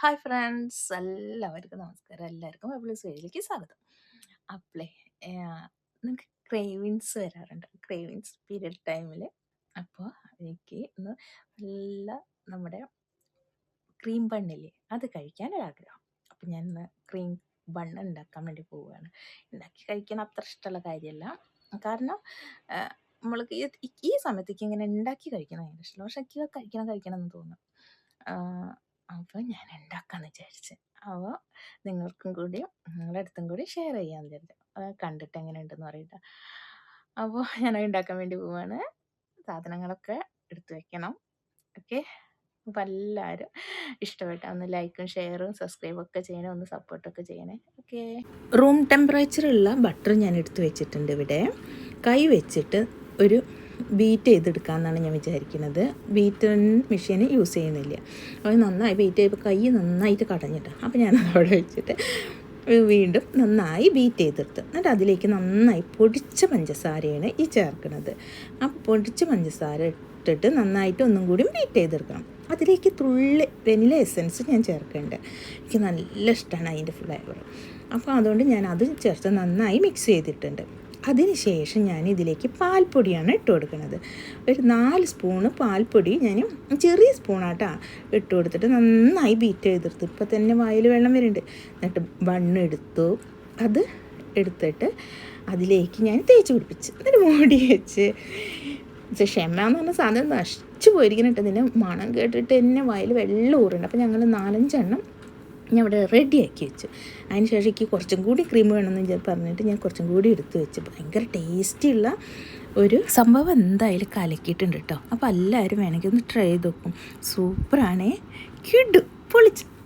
Hi friends. എല്ലാവർക്കും നമസ്കാരം. എല്ലാവർക്കും അപ്പോൾ വേയിലേക്ക് സ്വാഗതം. അപ്പളേ നിങ്ങൾക്ക് ക്രേവിൻസ് വരാറുണ്ട്. ക്രേവിൻസ് പീരിയഡ് ടൈമിൽ അപ്പോൾ എനിക്ക് ഇന്ന് നല്ല നമ്മുടെ ക്രീം ബണ്ണില്ലേ അത് കഴിക്കാൻ ഒരാഗ്രഹം അപ്പം ഞാൻ ഇന്ന് ക്രീം ബണ്ണ് ഉണ്ടാക്കാൻ വേണ്ടി പോവുകയാണ്. ഉണ്ടാക്കി കഴിക്കാൻ അത്ര ഇഷ്ടമുള്ള കാര്യമല്ല. കാരണം നമ്മൾക്ക് ഈ സമയത്തേക്ക് ഇങ്ങനെ ഉണ്ടാക്കി കഴിക്കണം ഭയങ്കര ഇഷ്ടമല്ല. പക്ഷെ എനിക്ക് കഴിക്കണം കഴിക്കണം എന്ന് തോന്നും. അപ്പോൾ ഞാൻ ഉണ്ടാക്കാമെന്ന് വിചാരിച്ച്. അപ്പോൾ നിങ്ങൾക്കും കൂടി നിങ്ങളുടെ അടുത്തും കൂടി ഷെയർ ചെയ്യാൻ വിചാരിച്ചു കണ്ടിട്ട് എങ്ങനെ ഉണ്ടെന്ന് പറയട്ടെ അപ്പോൾ ഞാൻ ഉണ്ടാക്കാൻ വേണ്ടി പോവാണ്. സാധനങ്ങളൊക്കെ എടുത്തു വെക്കണം. ഓക്കെ അപ്പോൾ എല്ലാവരും ഇഷ്ടപ്പെട്ട ഒന്ന് ലൈക്കും ഷെയറും സബ്സ്ക്രൈബും ഒക്കെ ചെയ്യണേ ഒന്ന് സപ്പോർട്ടൊക്കെ ചെയ്യണേ. ഓക്കെ റൂം ടെമ്പറേച്ചറുള്ള ബട്ടർ ഞാൻ എടുത്തു വെച്ചിട്ടുണ്ട് ഇവിടെ. കൈ വെച്ചിട്ട് ഒരു ബീറ്റ് ചെയ്തെടുക്കാമെന്നാണ് ഞാൻ വിചാരിക്കുന്നത്. ബീറ്റ് മെഷീൻ യൂസ് ചെയ്യുന്നില്ല. അത് നന്നായി ബീറ്റ് ചെയ്തപ്പോൾ കൈ നന്നായിട്ട് കടഞ്ഞിട്ട്. അപ്പോൾ ഞാൻ അവിടെ വെച്ചിട്ട് വീണ്ടും നന്നായി ബീറ്റ് ചെയ്തെടുത്ത്. എന്നിട്ട് അതിലേക്ക് നന്നായി പൊടിച്ച പഞ്ചസാരയാണ് ഈ ചേർക്കുന്നത്. ആ പൊടിച്ച പഞ്ചസാര ഇട്ടിട്ട് നന്നായിട്ട് ഒന്നും കൂടി ബീറ്റ് ചെയ്തെടുക്കണം. അതിലേക്ക് തുള്ളി വെനില എസൻസ് ഞാൻ ചേർക്കുന്നുണ്ട് എനിക്ക് നല്ല ഇഷ്ടമാണ് അതിന്റെ ഫ്ലേവർ അപ്പോൾ അതുകൊണ്ട് ഞാൻ അത് ചേർത്ത് നന്നായി മിക്സ് ചെയ്തിട്ടുണ്ട്. അതിന് ശേഷം ഞാൻ ഇതിലേക്ക് പാൽപ്പൊടിയാണ് ഇട്ട് കൊടുക്കുന്നത്. ഒരു നാല് സ്പൂണ് പാൽപ്പൊടി ഞാൻ ചെറിയ സ്പൂണാട്ടാ ഇട്ട് കൊടുത്തിട്ട് നന്നായി ബീറ്റ് ചെയ്തെടുത്തു. ഇപ്പോൾ തന്നെ വായിൽ വെള്ളം വരുന്നുണ്ട്. എന്നിട്ട് ബണ്ണ് എടുത്തു. അത് എടുത്തിട്ട് അതിലേക്ക് ഞാൻ തേച്ച് പിടിപ്പിച്ച്. എന്നിട്ട് മൂടി വെച്ച്. ക്ഷമ എന്ന് പറഞ്ഞ സാധനം നശിച്ചു പോയിരിക്കുന്നുണ്ട്. ഇതിന്റെ മണം കേട്ടിട്ട് എന്നെ വായിൽ വെള്ളം ഊറുണ്ട് അപ്പോൾ ഞങ്ങൾ നാലഞ്ചെണ്ണം ഞാൻ ഇവിടെ ആക്കി വെച്ചു. അതിന് ശേഷം എനിക്ക് കുറച്ചും കൂടി ക്രീം വേണമെന്ന് പറഞ്ഞിട്ട് ഞാൻ കുറച്ചും കൂടി എടുത്ത് വെച്ച്. ഭയങ്കര ടേസ്റ്റിയുള്ള ഒരു സംഭവം എന്തായാലും കലക്കിയിട്ടുണ്ട് കേട്ടോ. അപ്പോൾ എല്ലാവരും വേണമെങ്കിൽ ഒന്ന് ട്രൈ ചെയ്ത് നോക്കും. സൂപ്പറാണേ കിഡ് പൊളിച്ച്.